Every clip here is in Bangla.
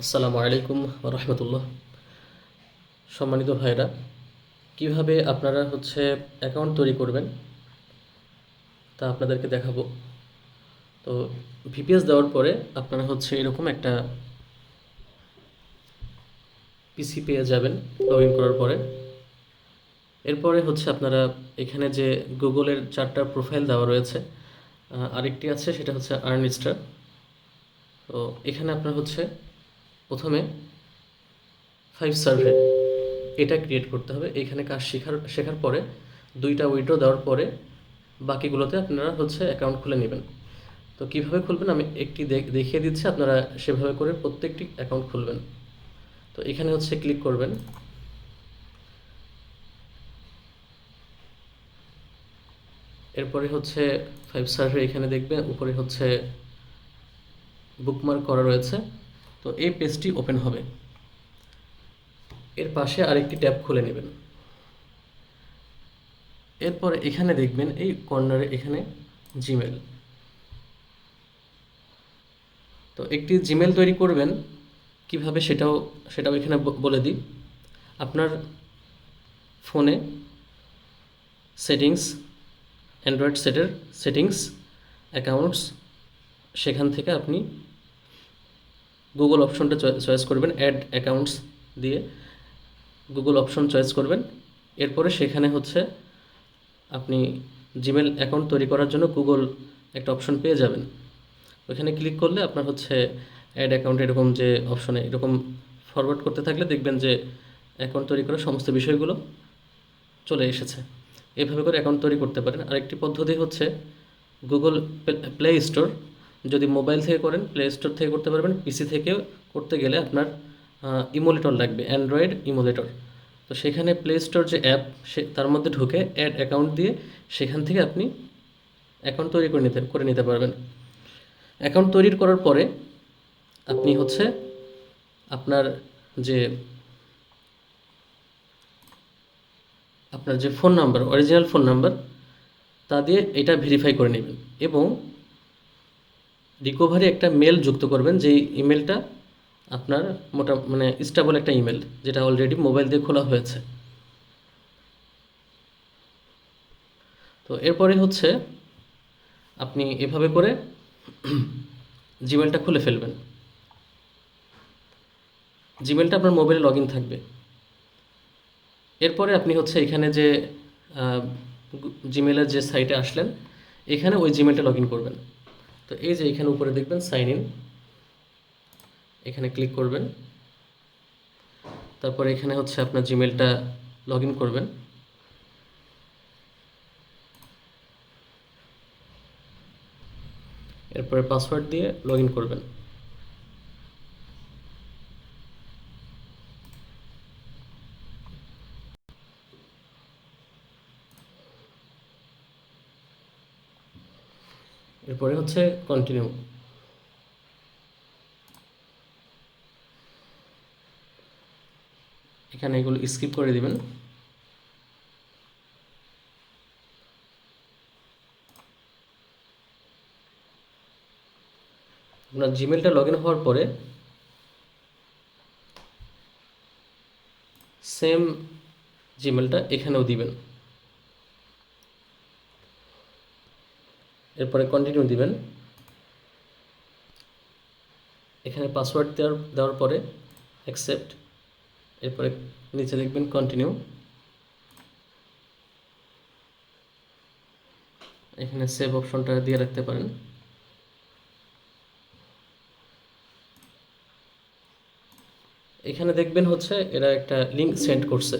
আসসালামু আলাইকুম রহমতুল্লাহ। সম্মানিত ভাইরা কীভাবে আপনারা হচ্ছে অ্যাকাউন্ট তৈরি করবেন তা আপনাদেরকে দেখাবো। তো ভিপিএস দেওয়ার পরে আপনারা হচ্ছে এরকম একটা পিসি পেয়ে যাবেন লগ ইন করার পরে। এরপরে হচ্ছে আপনারা এখানে যে গুগলের চারটা প্রোফাইল দেওয়া রয়েছে আরেকটি আছে, সেটা হচ্ছে আর্নিস্টার তো এখানে আপনার হচ্ছে প্রথমে ফাইভ সার্ভে এটা ক্রিয়েট করতে হবে। এখানে কাজ শেখার শেখার পরে দুইটা উইড্রো দেওয়ার পরে বাকিগুলোতে আপনারা হচ্ছে অ্যাকাউন্ট খুলে নেবেন। তো কীভাবে খুলবেন? আমি একটি দেখ- দেখিয়ে দিচ্ছি, আপনারা সেভাবে করে প্রত্যেকটি অ্যাকাউন্ট খুলবেন। তো এখানে হচ্ছে ক্লিক করবেন। এরপরে হচ্ছে ফাইভ সার্ভে এখানে দেখবেন, উপরে হচ্ছে বুকমার্ক করা রয়েছে। তো এই পেজটি ওপেন হবে। এর পাশে আরেকটি ট্যাব খুলে নেবেন। এরপরে এখানে দেখবেন এই কর্নারে এখানে জিমেল। তো একটি জিমেল তৈরি করবেন, কীভাবে সেটাও সেটাও এখানে বলে দিই। আপনার ফোনে সেটিংস, অ্যান্ড্রয়েড সেটের সেটিংস, অ্যাকাউন্টস, সেখান থেকে আপনি গুগল অপশনটা চয়েস করবেন অ্যাড অ্যাকাউন্টস দিয়ে গুগল অপশন চয়েস করবেন। এরপরে সেখানে হচ্ছে আপনি জিমেল অ্যাকাউন্ট তৈরি করার জন্য গুগল একটা অপশন পেয়ে যাবেন। ওইখানে ক্লিক করলে আপনার হচ্ছে অ্যাড অ্যাকাউন্ট এরকম যে অপশনে এরকম ফরওয়ার্ড করতে থাকলে দেখবেন যে অ্যাকাউন্ট তৈরি করার সমস্ত বিষয়গুলো চলে এসেছে। এভাবে করে অ্যাকাউন্ট তৈরি করতে পারেন। আরেকটি পদ্ধতি হচ্ছে গুগল প্লে স্টোর যদি মোবাইল থেকে করেন প্লে স্টোর থেকে করতে পারবেন পিসি থেকেও করতে গেলে আপনার ইমোলেটর লাগবে অ্যান্ড্রয়েড ইমোলেটর তো সেখানে প্লে স্টোর যে অ্যাপ সে, তার মধ্যে ঢুকে অ্যাড অ্যাকাউন্ট দিয়ে সেখান থেকে আপনি অ্যাকাউন্ট তৈরি করে নিতে করে নিতে পারবেন। অ্যাকাউন্ট তৈরি করার পরে আপনি হচ্ছে আপনার যে আপনার যে phone number original phone number তা দিয়ে এটা ভেরিফাই করে নেবেন। এবং রিকভারি একটা মেল যুক্ত করবেন, যেই ইমেলটা আপনার মোটা মানে স্টেবল একটা ইমেল যেটা অলরেডি মোবাইল দিয়ে খোলা হয়েছে। তো এরপরে হচ্ছে আপনি এভাবে করে জিমেলটা খুলে ফেলবেন। জিমেলটা আপনার মোবাইলে লগ থাকবে। এরপরে আপনি হচ্ছে এখানে যে জিমেলের যে সাইটে আসলেন, এখানে ওই জিমেলটা লগ করবেন। তো এই যে এখানে উপরে দেখবেন সাইন ইন এখানে ক্লিক করবেন। তারপরে এখানে হচ্ছে আপনার জিমেলটা লগ করবেন। এরপরে পাসওয়ার্ড দিয়ে লগ করবেন। এরপরে হচ্ছে কন্টিনিউ এখানে এগুলো স্কিপ করে দিবেন। আপনার জিমেলটা লগ ইন হওয়ার পরে সেম জিমেলটা এখানেও দিবেন। এরপরে কন্টিনিউ দিবেন। এখানে পাসওয়ার্ড দেওয়ার দেওয়ার পরে অ্যাকসেপ্ট এরপরে নিচে দেখবেন কন্টিনিউ এখানে সেভ অপশনটা দিয়ে রাখতে পারেন। এখানে দেখবেন হচ্ছে এরা একটা লিঙ্ক সেন্ড করছে।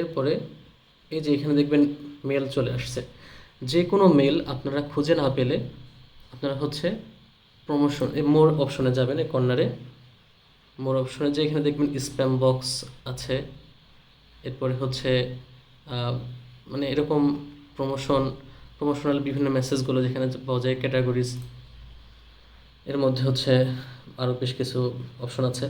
এরপরে এই যে এখানে দেখবেন মেল চলে আসছে। যে কোনো মেল আপনারা খুঁজে না পেলে আপনারা হচ্ছে প্রমোশন এই মোর অপশনে যাবেন এই কর্নারে মোর অপশনে যে এখানে দেখবেন স্প্যাম বক্স আছে। এরপরে হচ্ছে মানে এরকম প্রমোশন প্রমোশনাল বিভিন্ন মেসেজগুলো যেখানে পাওয়া যায় ক্যাটাগরিজ এর মধ্যে হচ্ছে আরও বেশ কিছু অপশন আছে।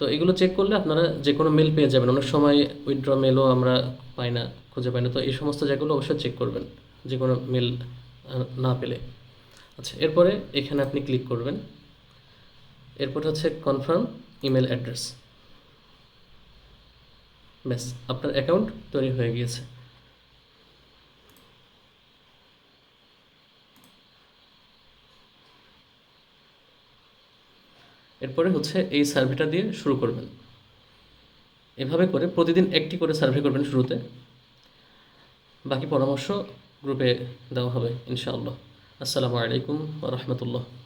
তো এগুলো চেক করলে আপনারা যে কোনো মেল পেয়ে যাবেন। অনেক সময় উইথড্র মেলও আমরা পাই না, খুঁজে পাই না। তো এই সমস্ত জায়গাগুলো অবশ্যই চেক করবেন যে কোনো মেল না পেলে। আচ্ছা এরপরে এখানে আপনি ক্লিক করবেন। এরপর হচ্ছে কনফার্ম ইমেল অ্যাড্রেস ব্যাস, আপনার অ্যাকাউন্ট তৈরি হয়ে গিয়েছে। এরপরে হচ্ছে এই সার্ভেটা দিয়ে শুরু করবেন। এভাবে করে প্রতিদিন একটি করে সার্ভে করবেন শুরুতে। বাকি পরামর্শ গ্রুপে দেওয়া হবে, ইনশাআল্লাহ। আসসালামু আলাইকুম রহমতুল্লাহ।